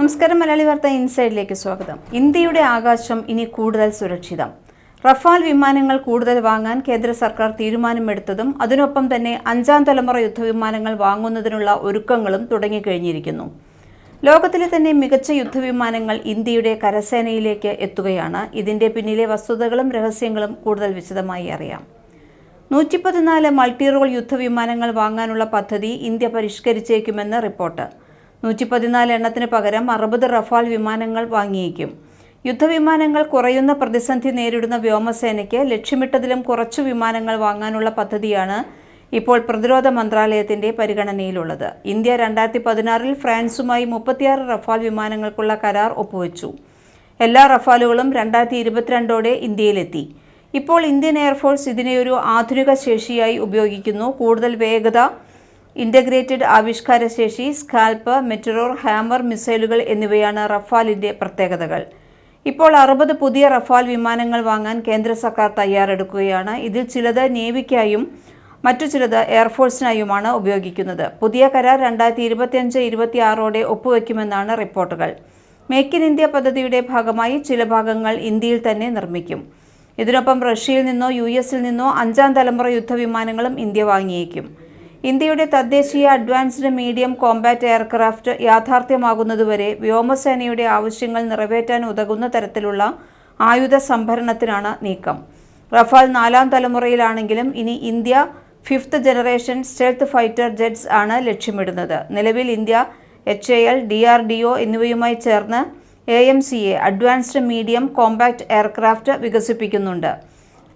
നമസ്കാരം മലയാളി വാർത്ത ഇൻസൈഡിലേക്ക് സ്വാഗതം. ഇന്ത്യയുടെ ആകാശം ഇനി കൂടുതൽ സുരക്ഷിതം. റഫാൽ വിമാനങ്ങൾ കൂടുതൽ വാങ്ങാൻ കേന്ദ്ര സർക്കാർ തീരുമാനമെടുത്തതും അതിനൊപ്പം തന്നെ അഞ്ചാം തലമുറ യുദ്ധവിമാനങ്ങൾ വാങ്ങുന്നതിനുള്ള ഒരുക്കങ്ങളും തുടങ്ങിക്കഴിഞ്ഞിരിക്കുന്നു. ലോകത്തിലെ തന്നെ മികച്ച യുദ്ധവിമാനങ്ങൾ ഇന്ത്യയുടെ കരസേനയിലേക്ക് എത്തുകയാണ്. ഇതിന്റെ പിന്നിലെ വസ്തുതകളും രഹസ്യങ്ങളും കൂടുതൽ വിശദമായി അറിയാം. നൂറ്റി പതിനാല് മൾട്ടി റോൾ യുദ്ധവിമാനങ്ങൾ വാങ്ങാനുള്ള പദ്ധതി ഇന്ത്യ പരിഷ്കരിച്ചേക്കുമെന്ന് റിപ്പോർട്ട്. നൂറ്റി പതിനാല് എണ്ണത്തിന് പകരം അറുപത് റഫാൽ വിമാനങ്ങൾ വാങ്ങിയേക്കും. യുദ്ധവിമാനങ്ങൾ കുറയുന്ന പ്രതിസന്ധി നേരിടുന്ന വ്യോമസേനയ്ക്ക് ലക്ഷ്യമിട്ടതിലും കുറച്ചു വിമാനങ്ങൾ വാങ്ങാനുള്ള പദ്ധതിയാണ് ഇപ്പോൾ പ്രതിരോധ മന്ത്രാലയത്തിന്റെ പരിഗണനയിലുള്ളത്. ഇന്ത്യ രണ്ടായിരത്തി പതിനാറിൽ ഫ്രാൻസുമായി മുപ്പത്തിയാറ് റഫാൽ വിമാനങ്ങൾക്കുള്ള കരാർ ഒപ്പുവെച്ചു. എല്ലാ റഫാലുകളും രണ്ടായിരത്തി ഇരുപത്തിരണ്ടോടെ ഇന്ത്യയിലെത്തി. ഇപ്പോൾ ഇന്ത്യൻ എയർഫോഴ്സ് ഇതിനെ ഒരു ആധുനിക ശേഷിയായി ഉപയോഗിക്കുന്നു. കൂടുതൽ വേഗത ഇന്റഗ്രേറ്റഡ് ആവിഷ്കാര ശേഷി സ്കാൽപ്പ് മെറ്ററോർ ഹാമർ മിസൈലുകൾ എന്നിവയാണ് റഫാലിന്റെ പ്രത്യേകതകൾ. ഇപ്പോൾ അറുപത് പുതിയ റഫാൽ വിമാനങ്ങൾ വാങ്ങാൻ കേന്ദ്ര സർക്കാർ തയ്യാറെടുക്കുകയാണ്. ഇതിൽ ചിലത് നേവിക്കായും മറ്റു ചിലത് എയർഫോഴ്സിനായുമാണ് ഉപയോഗിക്കുന്നത്. പുതിയ കരാർ രണ്ടായിരത്തി ഇരുപത്തിയഞ്ച് ഇരുപത്തിയാറോടെ ഒപ്പുവെക്കുമെന്നാണ് റിപ്പോർട്ടുകൾ. മേക്ക് ഇൻ ഇന്ത്യ പദ്ധതിയുടെ ഭാഗമായി ചില ഭാഗങ്ങൾ ഇന്ത്യയിൽ തന്നെ നിർമ്മിക്കും. ഇതിനൊപ്പം റഷ്യയിൽ നിന്നോ യു എസിൽ നിന്നോ അഞ്ചാം തലമുറ യുദ്ധവിമാനങ്ങളും ഇന്ത്യ വാങ്ങിയേക്കും. ഇന്ത്യയുടെ തദ്ദേശീയ അഡ്വാൻസ്ഡ് മീഡിയം കോമ്പാറ്റ് എയർക്രാഫ്റ്റ് യാഥാർത്ഥ്യമാകുന്നതുവരെ വ്യോമസേനയുടെ ആവശ്യങ്ങൾ നിറവേറ്റാൻ ഉതകുന്ന തരത്തിലുള്ള ആയുധ സംഭരണത്തിനാണ് നീക്കം. റഫാൽ നാലാം തലമുറയിലാണെങ്കിലും ഇനി India fifth generation stealth fighter jets ആണ് ലക്ഷ്യമിടുന്നത്. നിലവിൽ India H A L D R D O എന്നിവയുമായി ചേർന്ന് A M C A advanced medium compact aircraft വികസിപ്പിക്കുന്നുണ്ട്.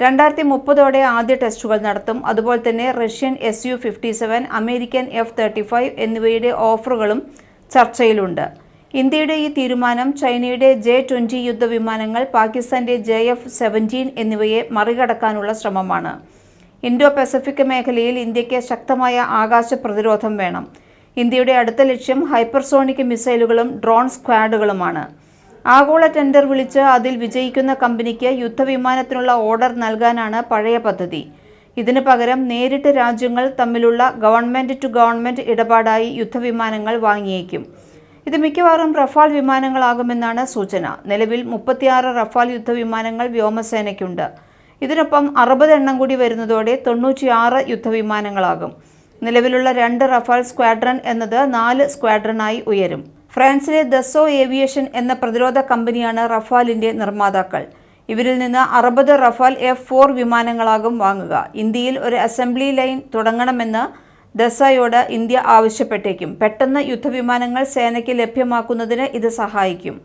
രണ്ടായിരത്തി മുപ്പതോടെ ആദ്യ ടെസ്റ്റുകൾ നടത്തും. അതുപോലെ തന്നെ Russian S U fifty seven American F thirty five എന്നിവയുടെ ഓഫറുകളും ചർച്ചയിലുണ്ട്. ഇന്ത്യയുടെ ഈ തീരുമാനം ചൈനയുടെ ജെ ട്വന്റി യുദ്ധവിമാനങ്ങൾ പാകിസ്ഥാന്റെ ജെ എഫ് സെവന്റീൻ എന്നിവയെ മറികടക്കാനുള്ള ശ്രമമാണ്. ഇൻഡോ പസഫിക് മേഖലയിൽ ഇന്ത്യയ്ക്ക് ശക്തമായ ആകാശ പ്രതിരോധം വേണം. ഇന്ത്യയുടെ അടുത്ത ലക്ഷ്യം ഹൈപ്പർസോണിക് മിസൈലുകളും ഡ്രോൺ സ്ക്വാഡുകളുമാണ്. ആഗോള ടെൻഡർ വിളിച്ച് അതിൽ വിജയിക്കുന്ന കമ്പനിക്ക് യുദ്ധവിമാനത്തിനുള്ള ഓർഡർ നൽകാനാണ് പഴയ പദ്ധതി. ഇതിനു പകരം നേരിട്ട് രാജ്യങ്ങൾ തമ്മിലുള്ള ഗവൺമെന്റ് ടു ഗവൺമെന്റ് ഇടപാടായി യുദ്ധവിമാനങ്ങൾ വാങ്ങിയേക്കും. ഇത് മിക്കവാറും റഫാൽ വിമാനങ്ങളാകുമെന്നാണ് സൂചന. നിലവിൽ മുപ്പത്തിയാറ് റഫാൽ യുദ്ധവിമാനങ്ങൾ വ്യോമസേനയ്ക്കുണ്ട്. ഇതിനൊപ്പം അറുപത് എണ്ണം കൂടി വരുന്നതോടെ തൊണ്ണൂറ്റിയാറ് യുദ്ധവിമാനങ്ങളാകും. നിലവിലുള്ള രണ്ട് റഫാൽ സ്ക്വാഡ്രൺ എന്നത് നാല് സ്ക്വാഡ്രണായി ഉയരും. ഫ്രാൻസിലെ ദസോ ഏവിയേഷൻ എന്ന പ്രതിരോധ കമ്പനിയാണ് റഫാലിന്റെ നിർമ്മാതാക്കൾ. ഇവരിൽ നിന്ന് അറുപത് റഫാൽ എഫ് ഫോർ വിമാനങ്ങളാകും വാങ്ങുക. ഇന്ത്യയിൽ ഒരു അസംബ്ലി ലൈൻ തുടങ്ങണമെന്ന് ദസയോട് ഇന്ത്യ ആവശ്യപ്പെട്ടേക്കും. പെട്ടെന്ന് യുദ്ധവിമാനങ്ങൾ സേനയ്ക്ക് ലഭ്യമാക്കുന്നതിന് ഇത് സഹായിക്കും.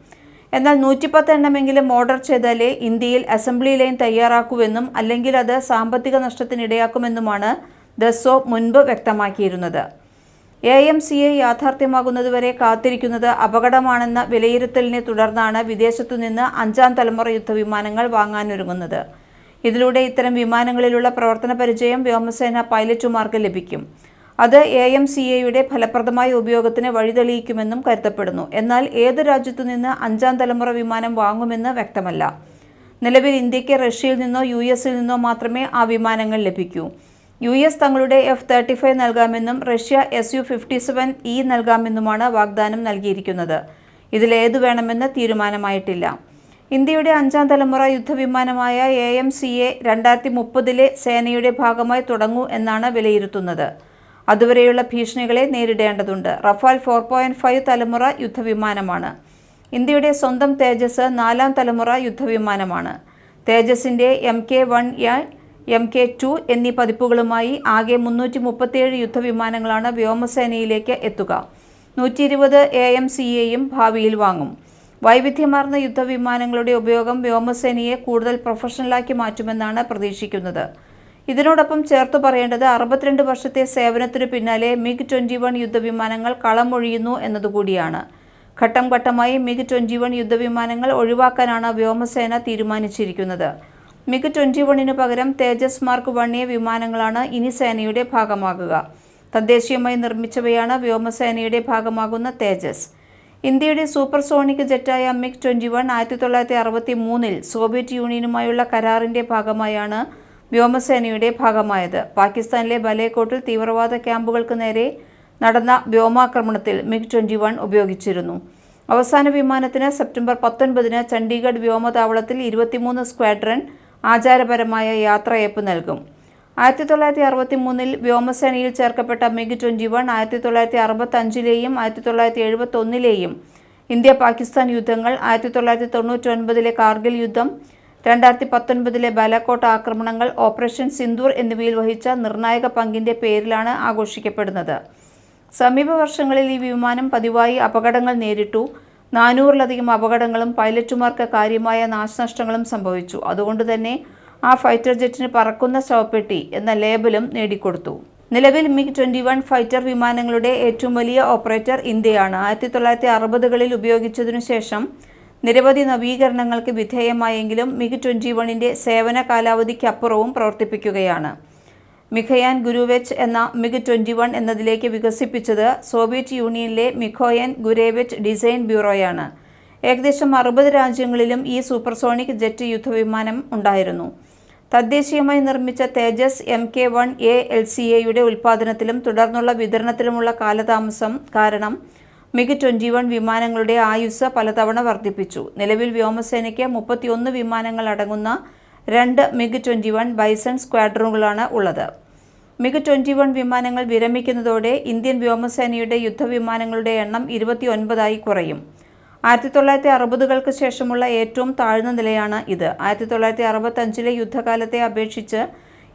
എന്നാൽ നൂറ്റിപ്പത്ത് എണ്ണമെങ്കിലും ഓർഡർ ചെയ്താലേ ഇന്ത്യയിൽ അസംബ്ലി ലൈൻ തയ്യാറാക്കുമെന്നും അല്ലെങ്കിൽ അത് സാമ്പത്തിക നഷ്ടത്തിനിടയാക്കുമെന്നുമാണ് ദസോ മുൻപ് വ്യക്തമാക്കിയിരുന്നത്. എ എം സി എ യാഥാർത്ഥ്യമാകുന്നതുവരെ കാത്തിരിക്കുന്നത് അപകടമാണെന്ന വിലയിരുത്തലിനെ തുടർന്നാണ് വിദേശത്തുനിന്ന് അഞ്ചാം തലമുറ യുദ്ധവിമാനങ്ങൾ വാങ്ങാനൊരുങ്ങുന്നത്. ഇതിലൂടെ ഇത്തരം വിമാനങ്ങളിലുള്ള പ്രവർത്തന പരിചയം വ്യോമസേന പൈലറ്റുമാർക്ക് ലഭിക്കും. അത് എ എം സി എയുടെ ഫലപ്രദമായ ഉപയോഗത്തിന് വഴിതെളിയിക്കുമെന്നും കരുതപ്പെടുന്നു. എന്നാൽ ഏത് രാജ്യത്തു നിന്ന് അഞ്ചാം തലമുറ വിമാനം വാങ്ങുമെന്ന് വ്യക്തമല്ല. നിലവിൽ ഇന്ത്യയ്ക്ക് റഷ്യയിൽ നിന്നോ യു എസിൽ നിന്നോ മാത്രമേ ആ വിമാനങ്ങൾ ലഭിക്കൂ. യു എസ് തങ്ങളുടെ എഫ് തേർട്ടി ഫൈവ് നൽകാമെന്നും Russia S U fifty seven E നൽകാമെന്നുമാണ് വാഗ്ദാനം നൽകിയിരിക്കുന്നത്. ഇതിലേതു വേണമെന്ന് തീരുമാനമായിട്ടില്ല. ഇന്ത്യയുടെ അഞ്ചാം തലമുറ യുദ്ധവിമാനമായ എ എം സി എ രണ്ടായിരത്തി മുപ്പതിലെ സേനയുടെ ഭാഗമായി തുടങ്ങൂ എന്നാണ് വിലയിരുത്തുന്നത്. അതുവരെയുള്ള ഭീഷണികളെ നേരിടേണ്ടതുണ്ട്. റഫാൽ ഫോർ പോയിന്റ് ഫൈവ് തലമുറ യുദ്ധവിമാനമാണ്. ഇന്ത്യയുടെ സ്വന്തം തേജസ് നാലാം തലമുറ യുദ്ധവിമാനമാണ്. തേജസിന്റെ M K one M K two എന്നീ പതിപ്പുകളുമായി ആകെ മുന്നൂറ്റി മുപ്പത്തിയേഴ് യുദ്ധവിമാനങ്ങളാണ് വ്യോമസേനയിലേക്ക് എത്തുക. നൂറ്റി ഇരുപത് എ എം സി എയും ഭാവിയിൽ വാങ്ങും. വൈവിധ്യമാർന്ന യുദ്ധവിമാനങ്ങളുടെ ഉപയോഗം വ്യോമസേനയെ കൂടുതൽ പ്രൊഫഷണലാക്കി മാറ്റുമെന്നാണ് പ്രതീക്ഷിക്കുന്നത്. ഇതിനോടൊപ്പം ചേർത്തു പറയേണ്ടത് അറുപത്തിരണ്ട് വർഷത്തെ സേവനത്തിനു പിന്നാലെ മിഗ് ട്വന്റി വൺ യുദ്ധവിമാനങ്ങൾ കളമൊഴിയുന്നു എന്നതുകൂടിയാണ്. ഘട്ടം ഘട്ടമായി മിഗ് ട്വന്റി വൺ യുദ്ധവിമാനങ്ങൾ ഒഴിവാക്കാനാണ് വ്യോമസേന തീരുമാനിച്ചിരിക്കുന്നത്. മിഗ് ട്വന്റി വണ്ണിനു പകരം തേജസ് മാർക്ക് വൺ എ വിമാനങ്ങളാണ് ഇനി സേനയുടെ ഭാഗമാകുക. തദ്ദേശീയമായി നിർമ്മിച്ചവയാണ് വ്യോമസേനയുടെ ഭാഗമാകുന്ന തേജസ്. ഇന്ത്യയുടെ സൂപ്പർ സോണിക് ജെറ്റായ മിഗ് ട്വന്റി വൺ ആയിരത്തി തൊള്ളായിരത്തി അറുപത്തി മൂന്നിൽ സോവിയറ്റ് യൂണിയനുമായുള്ള കരാറിന്റെ ഭാഗമായാണ് വ്യോമസേനയുടെ ഭാഗമായത്. പാകിസ്ഥാനിലെ ബലേക്കോട്ടിൽ തീവ്രവാദ ക്യാമ്പുകൾക്ക് നേരെ നടന്ന വ്യോമാക്രമണത്തിൽ മിഗ് ട്വന്റി വൺ ഉപയോഗിച്ചിരുന്നു. അവസാന വിമാനത്തിന് സെപ്റ്റംബർ പത്തൊൻപതിന് ചണ്ഡീഗഡ് വ്യോമതാവളത്തിൽ ഇരുപത്തിമൂന്ന് സ്ക്വാഡ്രൺ ആചാരപരമായ യാത്രയയപ്പ് നൽകും. ആയിരത്തി തൊള്ളായിരത്തി അറുപത്തി മൂന്നിൽ വ്യോമസേനയിൽ ചേർക്കപ്പെട്ട മിഗ് ട്വന്റി വൺ ആയിരത്തി തൊള്ളായിരത്തി അറുപത്തി അഞ്ചിലെയും ആയിരത്തി തൊള്ളായിരത്തി എഴുപത്തി ഒന്നിലെയും ഇന്ത്യ പാകിസ്ഥാൻ യുദ്ധങ്ങൾ ആയിരത്തി തൊള്ളായിരത്തി തൊണ്ണൂറ്റി ഒൻപതിലെ കാർഗിൽ യുദ്ധം രണ്ടായിരത്തി പത്തൊൻപതിലെ ബാലാക്കോട്ട് ആക്രമണങ്ങൾ ഓപ്പറേഷൻ സിന്ദൂർ എന്നിവയിൽ വഹിച്ച നിർണായക പങ്കിന്റെ പേരിലാണ് ആഘോഷിക്കപ്പെടുന്നത്. സമീപ വർഷങ്ങളിൽ ഈ വിമാനം പതിവായി അപകടങ്ങൾ നേരിട്ടു. നാനൂറിലധികം അപകടങ്ങളും പൈലറ്റുമാർക്ക് കാര്യമായ നാശനഷ്ടങ്ങളും സംഭവിച്ചു. അതുകൊണ്ട് തന്നെ ആ ഫൈറ്റർ ജെറ്റിന് പറക്കുന്ന ശവപ്പെട്ടി എന്ന ലേബലും നേടിക്കൊടുത്തു. നിലവിൽ മിഗ് ട്വന്റി വൺ ഫൈറ്റർ വിമാനങ്ങളുടെ ഏറ്റവും വലിയ ഓപ്പറേറ്റർ ഇന്ത്യയാണ്. ആയിരത്തി തൊള്ളായിരത്തി അറുപതുകളിൽ ഉപയോഗിച്ചതിനു ശേഷം നിരവധി നവീകരണങ്ങൾക്ക് വിധേയമായെങ്കിലും മിഗ് ട്വന്റി വണ്ണിന്റെ സേവന കാലാവധിക്കപ്പുറവും പ്രവർത്തിപ്പിക്കുകയാണ്. മിഖയാൻ ഗുരുവെച്ച് എന്ന മിഗ് ട്വന്റി വൺ എന്നതിലേക്ക് വികസിപ്പിച്ചത് സോവിയറ്റ് യൂണിയനിലെ മിഖോയൻ ഗുരേവെച്ച് ഡിസൈൻ ബ്യൂറോയാണ്. ഏകദേശം അറുപത് രാജ്യങ്ങളിലും ഈ സൂപ്പർസോണിക് ജെറ്റ് യുദ്ധവിമാനം ഉണ്ടായിരുന്നു. തദ്ദേശീയമായി നിർമ്മിച്ച Tejas M K one L C C എയുടെ ഉൽപ്പാദനത്തിലും തുടർന്നുള്ള വിതരണത്തിലുമുള്ള കാലതാമസം കാരണം മിഗ് ട്വന്റി വൺ വിമാനങ്ങളുടെ ആയുസ് പലതവണ വർദ്ധിപ്പിച്ചു. നിലവിൽ വ്യോമസേനയ്ക്ക് മുപ്പത്തിയൊന്ന് വിമാനങ്ങൾ അടങ്ങുന്ന രണ്ട് മിഗ് ട്വന്റി വൺ ബൈസൺ സ്ക്വാഡ്രോണുകളാണ് ഉള്ളത്. മിഗ് ട്വന്റി വൺ വിമാനങ്ങൾ വിരമിക്കുന്നതോടെ ഇന്ത്യൻ വ്യോമസേനയുടെ യുദ്ധവിമാനങ്ങളുടെ എണ്ണം ഇരുപത്തി ഒൻപതായി കുറയും. ആയിരത്തി തൊള്ളായിരത്തി അറുപതുകൾക്ക് ശേഷമുള്ള ഏറ്റവും താഴ്ന്ന നിലയാണ് ഇത്. ആയിരത്തി തൊള്ളായിരത്തി അറുപത്തഞ്ചിലെ യുദ്ധകാലത്തെ അപേക്ഷിച്ച്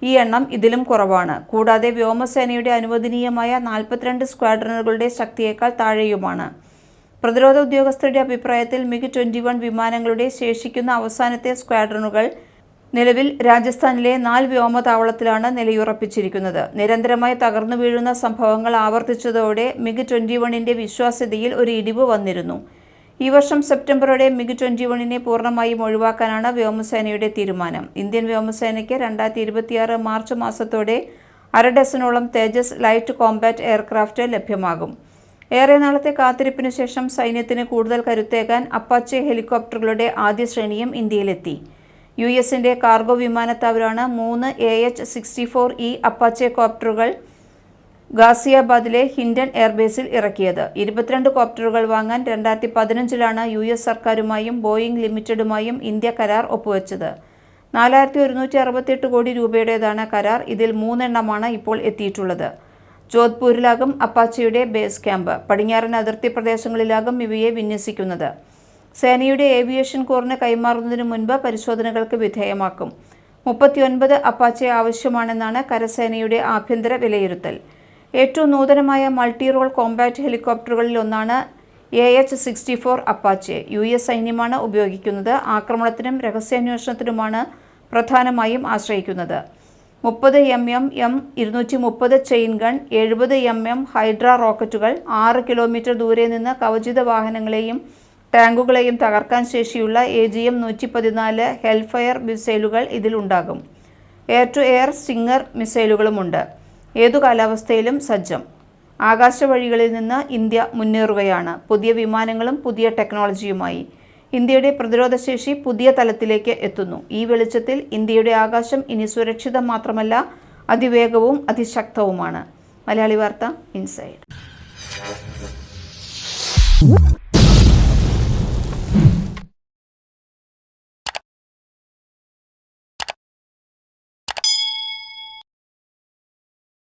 ഈ എണ്ണം ഇതിലും കുറവാണ്. കൂടാതെ വ്യോമസേനയുടെ അനുവദനീയമായ നാൽപ്പത്തിരണ്ട് സ്ക്വാഡ്രണുകളുടെ ശക്തിയേക്കാൾ താഴെയുമാണ്. പ്രതിരോധ ഉദ്യോഗസ്ഥരുടെ അഭിപ്രായത്തിൽ മിഗ് ട്വന്റി വൺ വിമാനങ്ങളുടെ ശേഷിക്കുന്ന അവസാനത്തെ സ്ക്വാഡ്രണുകൾ നിലവിൽ രാജസ്ഥാനിലെ നാല് വ്യോമതാവളത്തിലാണ് നിലയുറപ്പിച്ചിരിക്കുന്നത്. നിരന്തരമായി തകർന്നു വീഴുന്ന സംഭവങ്ങൾ ആവർത്തിച്ചതോടെ മിഗ് ട്വന്റി വണ്ണിന്റെ വിശ്വാസ്യതയിൽ ഒരു ഇടിവ് വന്നിരുന്നു. ഈ വർഷം സെപ്റ്റംബറോടെ മിഗ് ട്വന്റി വണ്ണിനെ പൂർണമായും ഒഴിവാക്കാനാണ് വ്യോമസേനയുടെ തീരുമാനം. ഇന്ത്യൻ വ്യോമസേനയ്ക്ക് രണ്ടായിരത്തി ഇരുപത്തിയാറ് മാർച്ച് മാസത്തോടെ അര ഡസനോളം തേജസ് ലൈറ്റ് കോംബാറ്റ് എയർക്രാഫ്റ്റ് ലഭ്യമാകും. ഏറെ നാളത്തെ കാത്തിരിപ്പിനു ശേഷം സൈന്യത്തിന് കൂടുതൽ കരുത്തേകാൻ അപ്പാച്ചെ ഹെലികോപ്റ്ററുകളുടെ ആദ്യ ശ്രേണിയും ഇന്ത്യയിലെത്തി. യു എസിന്റെ കാർഗോ വിമാനത്താവളമാണ് മൂന്ന് A H sixty four E Apache കോപ്റ്ററുകൾ ഗാസിയാബാദിലെ ഹിൻഡൻ എയർബേസിൽ ഇറക്കിയത്. ഇരുപത്തിരണ്ട് കോപ്റ്ററുകൾ വാങ്ങാൻ രണ്ടായിരത്തി പതിനഞ്ചിലാണ് യു എസ് സർക്കാരുമായും ബോയിംഗ് ലിമിറ്റഡുമായും ഇന്ത്യ കരാർ ഒപ്പുവെച്ചത്. നാലായിരത്തി ഒരുന്നൂറ്റി അറുപത്തിയെട്ട് കോടി രൂപയുടേതാണ് കരാർ. ഇതിൽ മൂന്നെണ്ണമാണ് ഇപ്പോൾ എത്തിയിട്ടുള്ളത്. ജോധ്പൂരിലാകും അപ്പാച്ചയുടെ ബേസ് ക്യാമ്പ്. പടിഞ്ഞാറൻ അതിർത്തി പ്രദേശങ്ങളിലാകും ഇവയെ വിന്യസിക്കുന്നത്. സേനയുടെ ഏവിയേഷൻ കോറിന് കൈമാറുന്നതിന് മുൻപ് പരിശോധനകൾക്ക് വിധേയമാക്കും. മുപ്പത്തിയൊൻപത് അപ്പാച്ചെ ആവശ്യമാണെന്നാണ് കരസേനയുടെ ആഭ്യന്തര വിലയിരുത്തൽ. ഏറ്റവും നൂതനമായ മൾട്ടി റോൾ കോമ്പാറ്റ് ഹെലികോപ്റ്ററുകളിൽ ഒന്നാണ് A H sixty four Apache. U S സൈന്യമാണ് ഉപയോഗിക്കുന്നത്. ആക്രമണത്തിനും രഹസ്യാന്വേഷണത്തിനുമാണ് പ്രധാനമായും ആശ്രയിക്കുന്നത്. മുപ്പത് എം എം എം ഇരുന്നൂറ്റി മുപ്പത് ചെയിൻ ഗൺ എഴുപത് എം എം ഹൈഡ്ര റോക്കറ്റുകൾ ആറ് കിലോമീറ്റർ ദൂരെ നിന്ന് കവചിത വാഹനങ്ങളെയും ടാങ്കുകളെയും തകർക്കാൻ ശേഷിയുള്ള എ ജി എം നൂറ്റി പതിനാല് ഹെൽഫയർ മിസൈലുകൾ ഇതിലുണ്ടാകും. എയർ ടു എയർ സ്റ്റിങ്ങർ മിസൈലുകളുമുണ്ട് ഏതു കാലാവസ്ഥയിലും സജ്ജം. ആകാശവഴികളിൽ നിന്ന് ഇന്ത്യ മുന്നേറുകയാണ്. പുതിയ വിമാനങ്ങളും പുതിയ ടെക്നോളജിയുമായി. ഇന്ത്യയുടെ പ്രതിരോധശേഷി പുതിയ തലത്തിലേക്ക് എത്തുന്നു. ഈ വെളിച്ചത്തിൽ ഇന്ത്യയുടെ ആകാശം ഇനി സുരക്ഷിതം മാത്രമല്ല അതിവേഗവും അതിശക്തവുമാണ്. മലയാളി വാർത്ത ഇൻസൈഡ്